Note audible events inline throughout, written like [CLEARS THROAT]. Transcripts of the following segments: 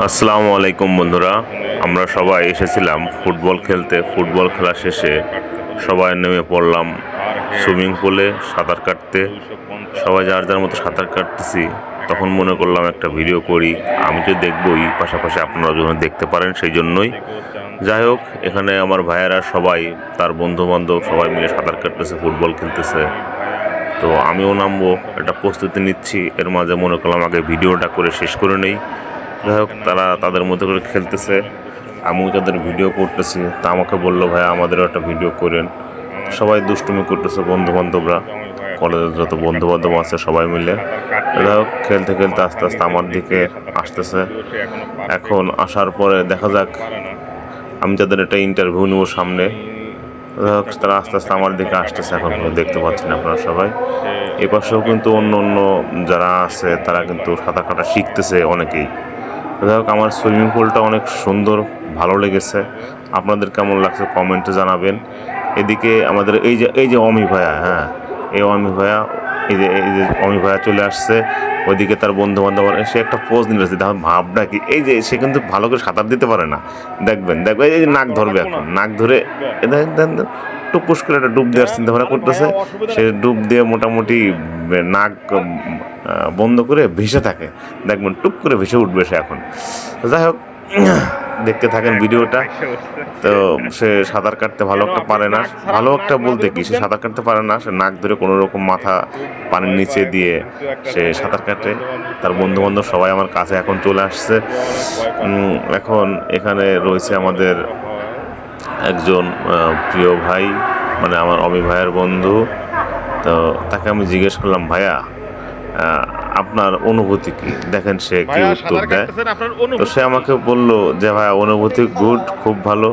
আসসালামু আলাইকুম বন্ধুরা। আমরা সবাই এসেছিলাম ফুটবল খেলতে। ফুটবল খেলা শেষে সবাই নেমে পড়লাম সুইমিং পুলে সাঁতার কাটতে। সবাই যার যার মতো সাঁতার কাটতেছি। তখন মনে করলাম একটা ভিডিও করি। আমি তো দেখবই, পাশাপাশি আপনারা যখন দেখতে পারেন সেই জন্যই যাই হোক, এখানে আমার ভাইয়েরা সবাই, তার বন্ধু বান্ধব সবাই মিলে সাঁতার কাটতেছে, ফুটবল খেলতেছে। তো আমিও নামবো, একটা প্রস্তুতি নিচ্ছি। এর মাঝে মনে করলাম আগে ভিডিওটা করে শেষ করে নেই। যাই হোক তারা তাদের মতো করে খেলতেছে। আমিও তাদের ভিডিও করতেছি। তা আমাকে বলল ভাই আমাদেরও একটা ভিডিও করেন। সবাই দুষ্টুমি করতেছে বন্ধু বান্ধবরা কলেজের যত বন্ধু বান্ধব আছে সবাই মিলে। যাই হোক খেলতে খেলতে আস্তে আস্তে আমার দিকে আসতেছে। এখন আসার পরে দেখা যাক আমি তাদের একটা ইন্টারভিউ নেব সামনে। যাই হোক, তারা আস্তে আস্তে আমার দিকে আসতেছে এখন দেখতে পাচ্ছেন আপনারা সবাই। এ পাশেও কিন্তু অন্য অন্য যারা আছে তারা কিন্তু সাঁতার কাটা শিখতেছে অনেকেই। যাই হোক আমার সুইমিং পুলটা অনেক সুন্দর ভালো লেগেছে। আপনাদের কেমন লাগছে কমেন্টে জানাবেন। এদিকে আমাদের এই যে এই যে অমি ভাইয়া হ্যাঁ এই অমি ভাইয়া এই যে এই যে অমি ভাইয়া চলে আসছে। ওইদিকে তার বন্ধু বান্ধব সে একটা পোজ নিয়ে আসছে তাহলে ভাবটা কি এই যে সে কিন্তু ভালো করে সাঁতার দিতে পারে না। দেখবেন দেখবেন এই যে নাক ধরবে এখন নাক ধরে টুপুস করে একটা ডুব দেওয়ার চিন্তা ভাবনা করতেছে। সে ডুব দিয়ে মোটামুটি নাক বন্ধ করে ভেসে থাকে। দেখবেন টুপ করে ভেসে উঠবে সে এখন। যাই হোক [CLEARS THROAT] দেখতে থাকেন ভিডিওটা। তো সে সাঁতার কাটতে ভালো একটা পারে না। ভালো একটা বলতে কি সে সাঁতার কাটতে পারে না। সে নাক ধরে কোনো রকম মাথা পানির নিচে দিয়ে সে সাঁতার কাটে। তার বন্ধু বান্ধব সবাই আমার কাছে এখন চলে আসছে। এখন এখানে রয়েছে আমাদের একজন প্রিয় ভাই মানে আমার অমি ভাইয়ের বন্ধু। তো তাকে আমি জিজ্ঞেস করলাম ভাইয়া আপনার অনুভূতি কি? দেখেন সে কি উত্তর দেয়। তো সে আমাকে বলল যে ভাই অনুভূতি গুড খুব ভালো।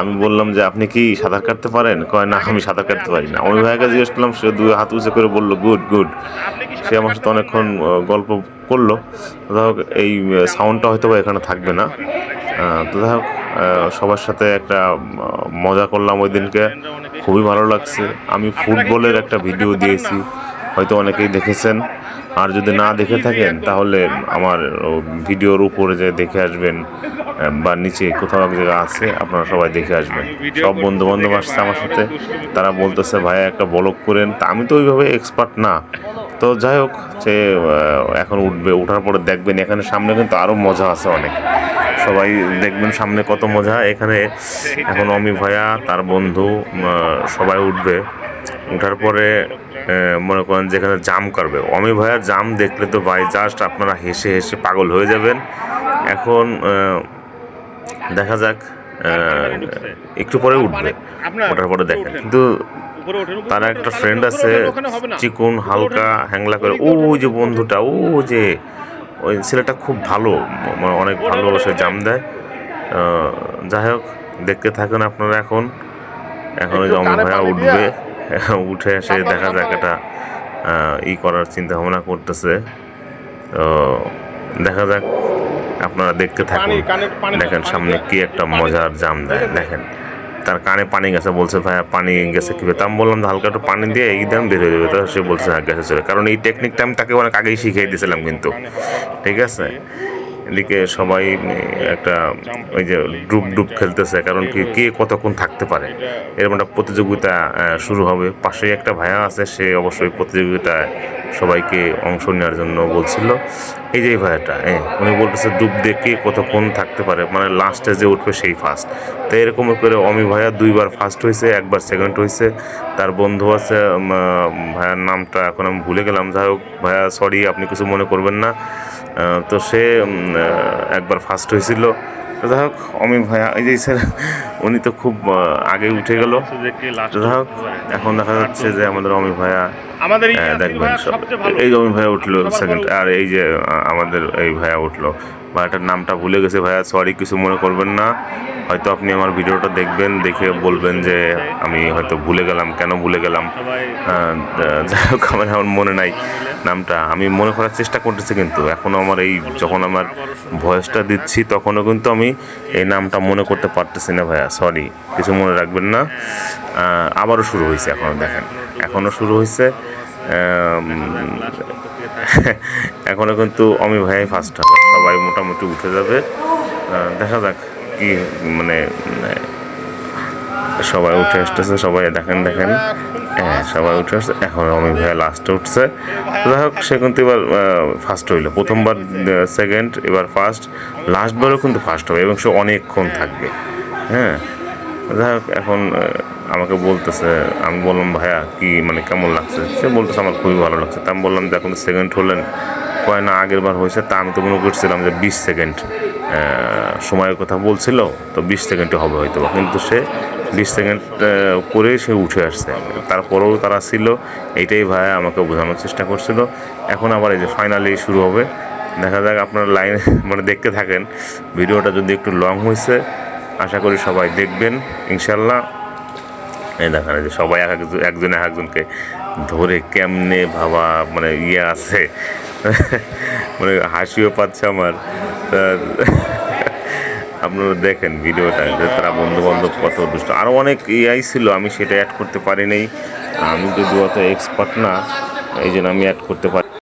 আমি বললাম যে আপনি কি সাঁতার কাটতে পারেন? কয় না আমি সাঁতার কাটতে পারি না। আমি ভাইকে জিজ্ঞেস করলাম সে দুই হাত উঁচু করে বলল গুড গুড। সে আমার সাথে অনেকক্ষণ গল্প করল। যাই হোক এই সাউন্ডটা হয়তো এখানে থাকবে না। তো যাই হোক সবার সাথে একটা মজা করলাম ওই দিনকে। খুবই ভালো লাগছে। আমি ফুটবলের একটা ভিডিও দিয়েছি। হয়তো অনেকেই দেখেছেন। আর যদি না দেখে থাকেন, তাহলে আমার ভিডিওর উপরে যে দেখে আসবেন বা নিচে কোথাও এক জায়গা আছে, আপনারা সবাই দেখে আসবেন। সব বন্ধু বান্ধব আসছে আমার সাথে। তারা বলতেছে ভাইয়া একটা বলক করেন। তা আমি তো ওইভাবে এক্সপার্ট না। তো যাই হোক সে এখন উঠবে ওঠার পরে দেখবেন, এখানে সামনে কিন্তু আরও মজা আছে অনেক। সবাই দেখবেন সামনে কত মজা। এখানে এখন অমি ভাইয়া তার বন্ধু সবাই উঠবে। উঠার পরে মনে করেন যেখানে জাম করবে অমি ভাইয়ার জাম দেখলে তো ভাই জাস্ট আপনারা হেসে হেসে পাগল হয়ে যাবেন। এখন দেখা যাক একটু পরে উঠবে। ওঠার পরে দেখেন। কিন্তু তার একটা ফ্রেন্ড আছে। চিকুন হালকা হ্যাংলা করে ও যে বন্ধুটা ও যে ওই ছেলেটা খুব ভালো ম- অনেক ভালো সে জাম দেয়। যাই হোক দেখতে থাকেন আপনারা এখন। এখন ওই অমর ভাইয়া উঠবে। [LAUGHS] উঠে এসে দেখা যাক এটা ই করার চিন্তা ভাবনা করতেছে। তো দেখা যাক আপনারা দেখতে থাকুন। দেখেন সামনে। কি একটা মজার জাম দেয়। দেখেন। তার কানে পানি গেছে, বলছে, ভাইয়া, পানি গেছে কি তা আমি বললাম হালকা একটু পানি দিয়ে এই দাম বের হয়ে যাবে। তো সে বলছে হ্যাঁ গেছে চলে। কারণ এই টেকনিকটা আমি তাকে অনেক আগেই শিখিয়ে দিয়েছিলাম কিন্তু। ঠিক আছে? এদিকে সবাই একটা, ওই যে ডুব ডুব খেলতেছে। কারণ কি, কে কতক্ষণ থাকতে পারে? এরকম একটা প্রতিযোগিতা শুরু হবে। পাশেই একটা ভাইয়া আছে, সে অবশ্যই প্রতিযোগিতায় সবাইকে অংশ নেওয়ার জন্য বলছিল। এই যে ভাইয়াটা হ্যাঁ উনি বলতেছে ডুব দিয়ে কে কতক্ষণ থাকতে পারে? মানে লাস্টে যে উঠবে সেই ফার্স্ট। তো এরকম করে অমি ভাইয়া দুইবার ফার্স্ট হয়েছে, একবার সেকেন্ড হয়েছে। তার বন্ধু আছে ভাইয়ার নামটা এখন আমি ভুলে গেলাম। যাই হোক, ভাইয়া, সরি, আপনি কিছু মনে করবেন না। তো সে একবার ফার্স্ট হয়েছিল। যাই হোক অমিত ভাইয়া এই যে স্যার উনি তো খুব আগে উঠে গেল। যাই হোক এখন দেখা যাচ্ছে যে আমাদের অমিত ভাইয়া আমাদের দেখবেন এই যে অমি ভাইয়া উঠল সেকেন্ড আর এই যে আমাদের এই ভাইয়া উঠল। ভাইয়াটার নামটা ভুলে গেছে ভাইয়া সরি কিছু মনে করবেন না। হয়তো আপনি আমার ভিডিওটা দেখবেন দেখে বলবেন যে আমি হয়তো ভুলে গেলাম কেন ভুলে গেলাম? যাই হোক আমার এখন মনে নাই। নামটা আমি মনে করার চেষ্টা করতেছি কিন্তু এখনও আমার এই যখন আমার ভয়েসটা দিচ্ছি তখনও কিন্তু আমি এই নামটা মনে করতে পারতেছি না ভাইয়া সরি কিছু মনে রাখবেন না। আবারও শুরু হয়েছে এখনও দেখেন। এখনও শুরু হয়েছে এখনও কিন্তু অমি ভাইয়াই ফার্স্ট হবে। সবাই মোটামুটি উঠে যাবে। দেখা যাক কি মানে সবাই উঠে আসতেছে, সবাই দেখেন দেখেন। হ্যাঁ সবাই উঠে আসছে। এখন অমি ভাইয়া লাস্টে উঠছে। যাই হোক, সে কিন্তু এবার ফার্স্ট হইল। প্রথমবার সেকেন্ড এবার ফার্স্ট লাস্টবারও কিন্তু ফার্স্ট হবে এবং সে অনেকক্ষণ থাকবে। হ্যাঁ যাই হোক, এখন আমাকে বলতেছে, আমি বললাম, ভাইয়া, কি মানে কেমন লাগছে? সে বলতেছে, আমার খুবই ভালো লাগছে। তা আমি বললাম যে, এখন সেকেন্ড হলেন। কয়, না, আগের বার হয়েছে। তা আমি তো মনে করছিলাম যে, বিশ সেকেন্ড সময়ের কথা বলছিল, তো বিশ সেকেন্ডে হবে হয়তো কিন্তু সে বিশ সেকেন্ড করে সে উঠে আসছে। তারপরেও তারা ছিল এইটাই ভাইয়া আমাকে বোঝানোর চেষ্টা করছিল। এখন আবার এই যে ফাইনালি শুরু হবে। দেখা যাক, আপনার লাইন মানে দেখতে থাকেন। ভিডিওটা যদি একটু লং হয়েছে আশা করি সবাই দেখবেন, ইনশাল্লাহ। এই এই যে সবাই এক একজন একজন এক একজনকে ধরে কেমনে ভাবা মানে ইয়ে আছে। মানে হাসিও পাচ্ছে আমার। আপনারা দেখেন ভিডিওটা তারা বন্ধু বান্ধব কত দুষ্ট। আরও অনেক ইয়াই ছিল, আমি সেটা অ্যাড করতে পারি নাই আমি যদি অত এক্সপার্ট না, এই জন্য আমি অ্যাড করতে পারি